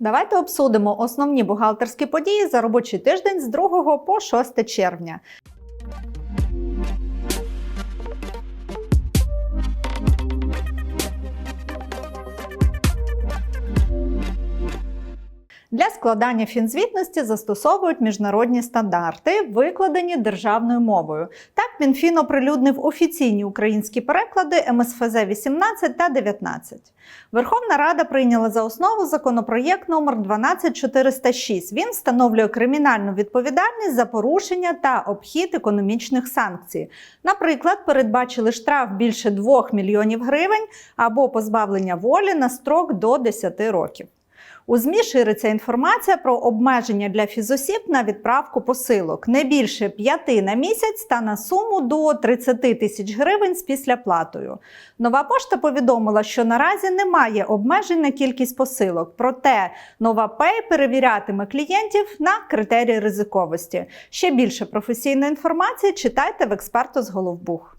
Давайте обсудимо основні бухгалтерські події за робочий тиждень з 2 по 6 червня. Для складання фінзвітності застосовують міжнародні стандарти, викладені державною мовою. Мінфін оприлюднив офіційні українські переклади МСФЗ 18 та 19. Верховна Рада прийняла за основу законопроєкт номер 12406. Він встановлює кримінальну відповідальність за порушення та обхід економічних санкцій. Наприклад, передбачили штраф більше 2 мільйонів гривень або позбавлення волі на строк до 10 років. У ЗМІ шириться інформація про обмеження для фізосіб на відправку посилок не більше 5 на місяць та на суму до 30 тисяч гривень з післяплатою. Нова пошта повідомила, що наразі немає обмежень на кількість посилок. Проте нова Пей перевірятиме клієнтів на критерії ризиковості. Ще більше професійної інформації читайте в експерту з Головбух.